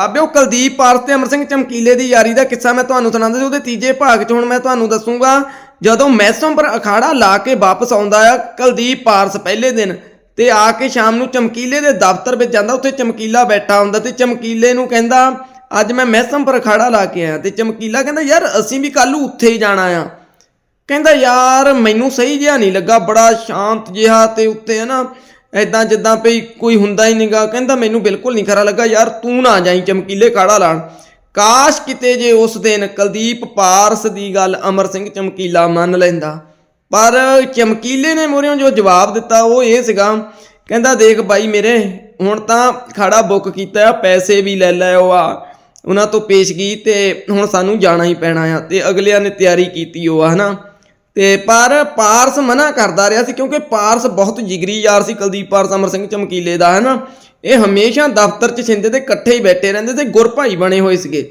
ਆਬਿਓ ਕੁਲਦੀਪ ਪਾਰਸ ਤੇ ਅਮਰ ਸਿੰਘ ਚਮਕੀਲੇ ਦੀ ਯਾਰੀ ਦਾ ਕਿੱਸਾ ਮੈਂ ਤੁਹਾਨੂੰ ਸੁਣਾਉਂਦਾ ਸੀ, ਉਹਦੇ ਤੀਜੇ ਭਾਗ 'ਚ ਹੁਣ ਮੈਂ ਤੁਹਾਨੂੰ ਦੱਸੂਗਾ, ਜਦੋਂ ਮੈਸੋਂ ਪਰ ਅਖਾੜਾ ਲਾ ਕੇ ਵਾਪਸ ਆਉਂਦਾ ਆ ਕੁਲਦੀਪ ਪਾਰਸ ਪਹਿਲੇ ਦਿਨ, ਤੇ ਆ ਕੇ ਸ਼ਾਮ ਨੂੰ ਚਮਕੀਲੇ ਦੇ ਦਫ਼ਤਰ ਵਿੱਚ ਜਾਂਦਾ, ਉੱਥੇ ਚਮਕੀਲਾ ਬੈਠਾ ਹੁੰਦਾ ਤੇ ਚਮਕੀਲੇ ਨੂੰ ਕਹਿੰਦਾ, ਅੱਜ ਮੈਂ ਮੈਸਮ ਪਰ ਅਖਾੜਾ ਲਾ ਕੇ ਆਇਆ। ਤੇ ਚਮਕੀਲਾ ਕਹਿੰਦਾ, ਯਾਰ, ਅਸੀਂ ਵੀ ਕੱਲ ਉੱਥੇ ਹੀ ਜਾਣਾ ਆ। ਕਹਿੰਦਾ, ਯਾਰ, ਮੈਨੂੰ ਸਹੀ ਜਿਹਾ ਨਹੀਂ ਲੱਗਾ, ਬੜਾ ਸ਼ਾਂਤ ਜਿਹਾ ਤੇ ਉੱਤੇ ਹੈ ਨਾ ਐਦਾਂ ਜਿੱਦਾਂ ਭਈ ਕੋਈ ਹੁੰਦਾ ਹੀ ਨਹੀਂਗਾ ਕਹਿੰਦਾ ਮੈਨੂੰ ਬਿਲਕੁਲ ਨਹੀਂ ਖਰਾ ਲੱਗਾ, ਯਾਰ ਤੂੰ ਨਾ ਜਾਈ ਚਮਕੀਲੇ ਕਾੜਾ ਲਾਣ। ਕਾਸ਼ ਕਿਤੇ ਜੇ ਉਸ ਦਿਨ ਕੁਲਦੀਪ ਪਾਰਸ ਦੀ ਗੱਲ ਅਮਰ ਸਿੰਘ ਚਮਕੀਲਾ ਮੰਨ ਲੈਂਦਾ। ਪਰ ਚਮਕੀਲੇ ਨੇ ਮੋਰਿਓਂ ਜੋ ਜਵਾਬ ਦਿੱਤਾ, ਉਹ ਇਹ ਸੀਗਾ, ਕਹਿੰਦਾ ਦੇਖ ਬਾਈ ਮੇਰੇ, ਹੁਣ ਤਾਂ ਖਾੜਾ ਬੁੱਕ ਕੀਤਾ ਆ, ਪੈਸੇ ਵੀ ਲੈ ਲੈ ਉਹ ਆ, ਉਹਨਾਂ ਤੋਂ ਪੇਸ਼ਗੀ ਤੇ ਹੁਣ ਸਾਨੂੰ ਜਾਣਾ ਹੀ ਪੈਣਾ ਆ, ਤੇ ਅਗਲਿਆਂ ਨੇ ਤਿਆਰੀ ਕੀਤੀ ਉਹ ਆ, ਹਨਾ। ਤੇ ਪਰ ਪਾਰਸ ਮਨਾ ਕਰਦਾ ਰਿਹਾ ਸੀ ਕਿਉਂਕਿ ਪਾਰਸ ਬਹੁਤ ਜਿਗਰੀ ਯਾਰ ਸੀ, ਕੁਲਦੀਪ ਪਾਰਸ, ਅਮਰ ਸਿੰਘ ਚਮਕੀਲੇ ਦਾ ਹੈ ਨਾ ਇਹ ਹਮੇਸ਼ਾ ਦਫ਼ਤਰ 'ਚ ਛਿੰਦੇ ਤੇ ਇਕੱਠੇ ਹੀ ਬੈਠੇ ਰਹਿੰਦੇ ਤੇ ਗੁਰਭਾਈ ਬਣੇ ਹੋਏ ਸੀਗੇ।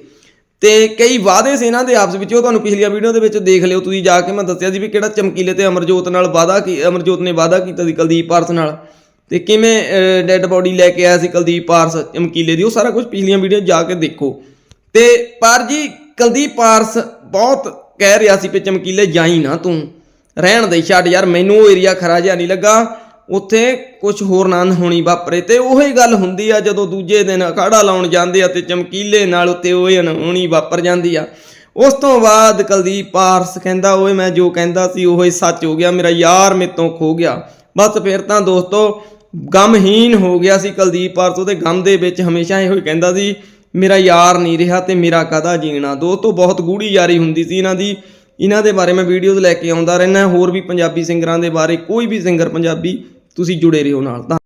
ਤੇ ਕਈ ਵਾਅਦੇ ਸੀ ਇਹਨਾਂ ਦੇ ਆਪਸ ਵਿੱਚ, ਉਹ ਤੁਹਾਨੂੰ ਪਿਛਲੀਆਂ ਵੀਡੀਓ ਦੇ ਵਿੱਚ ਦੇਖ ਲਿਓ, ਤੁਸੀਂ ਜਾ ਕੇ ਮੈਂ ਦੱਸਿਆ ਸੀ ਵੀ ਕਿਹੜਾ ਚਮਕੀਲੇ ਤੇ ਅਮਰਜੋਤ ਨਾਲ ਵਾਅਦਾ ਕੀ, ਅਮਰਜੋਤ ਨੇ ਵਾਅਦਾ ਕੀਤਾ ਸੀ ਕੁਲਦੀਪ ਪਾਰਸ ਨਾਲ। ਤੇ ਕਿਵੇਂ ਡੈੱਡ ਬੋਡੀ ਲੈ ਕੇ ਆਇਆ ਸੀ ਕੁਲਦੀਪ ਪਾਰਸ ਚਮਕੀਲੇ ਦੀ, ਉਹ ਸਾਰਾ ਕੁਝ ਪਿਛਲੀਆਂ ਵੀਡੀਓ ਜਾ ਕੇ ਦੇਖੋ। ਤੇ ਪਰ ਜੀ, ਕੁਲਦੀਪ ਪਾਰਸ ਬਹੁਤ ਕਹਿ ਰਿਹਾ ਸੀ ਕਿ ਚਮਕੀਲੇ ਜਾਈ ਨਾ ਤੂੰ। ਰਹਿਣ ਦੇ, ਛੱਡ ਯਾਰ, ਮੈਨੂੰ ਉਹ ਏਰੀਆ ਖਰਾ ਜਿਹਾ ਨਹੀਂ ਲੱਗਾ। ਉੱਥੇ ਕੁਝ ਹੋਰ ਨਾ ਹੋਣੀ ਵਾਪਰੇ ਤੇ ਉਹੀ ਗੱਲ ਹੁੰਦੀ ਆ, ਜਦੋਂ ਦੂਜੇ ਦਿਨ ਅਖਾੜਾ ਲਾਉਣ ਜਾਂਦੇ ਆ ਤੇ ਚਮਕੀਲੇ ਨਾਲ ਉੱਤੇ ਉਹ ਅਣਹੋਣੀ ਵਾਪਰ ਜਾਂਦੀ ਆ। ਉਸ ਤੋਂ ਬਾਅਦ ਕੁਲਦੀਪ ਪਾਰਸ ਕਹਿੰਦਾ, ਓਏ, ਮੈਂ ਜੋ ਕਹਿੰਦਾ ਸੀ, ਉਹ ਹੀ ਸੱਚ ਹੋ ਗਿਆ, ਮੇਰਾ ਯਾਰ ਮੇਤੋਂ ਖੋ ਗਿਆ। ਬਸ ਫਿਰ ਤਾਂ ਦੋਸਤੋ, ਗਮਹੀਨ ਹੋ ਗਿਆ ਸੀ ਕੁਲਦੀਪ ਪਾਰਸ, ਉਹਦੇ ਗਮ ਦੇ ਵਿੱਚ ਹਮੇਸ਼ਾ ਇਹੋ ਹੀ ਕਹਿੰਦਾ ਸੀ ਮੇਰਾ ਯਾਰ ਨਹੀਂ ਰਿਹਾ ਤੇ ਮੇਰਾ ਕਦਾ ਜੀਣਾ? ਦੋਸਤੋ ਬਹੁਤ ਗੂੜੀ ਯਾਰੀ ਹੁੰਦੀ ਸੀ ਇਹਨਾਂ ਦੀ। ਇਹਨਾਂ ਦੇ ਬਾਰੇ ਮੈਂ ਵੀਡੀਓਜ਼ ਲੈ ਕੇ ਆਉਂਦਾ ਰਹਿਣਾ ਹੋਰ ਵੀ ਪੰਜਾਬੀ ਸਿੰਗਰਾਂ ਦੇ ਬਾਰੇ ਕੋਈ ਵੀ ਸਿੰਗਰ ਪੰਜਾਬੀ, ਤੁਸੀਂ ਜੁੜੇ ਰਹੋ ਨਾਲ। ਤਾਂ